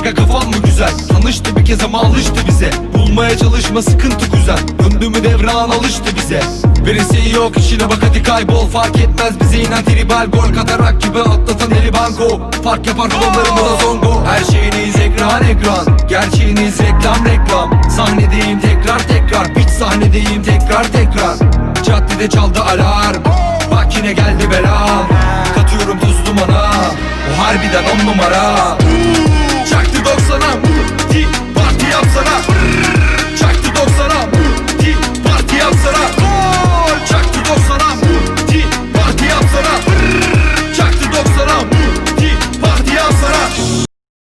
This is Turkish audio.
aga kafan mı güzel? Tanıştı bir kez ama alıştı bize. Bulmaya çalışma sıkıntı kuzen Döndü mü devran alıştı bize. Birisi yok işine bak hadi kaybol. Fark etmez bize inen tribal Gol. Katarak gibi atlatan eli banko. Fark yapar kullanlarımı da zongo. Her şeyiniz ekran ekran. Gerçeğiniz reklam reklam. Sahnedeyim tekrar tekrar. Bit sahnedeyim tekrar tekrar. Caddede çaldı alarm. Bak yine geldi bela. Katıyorum tuz dumana. O harbiden on numara.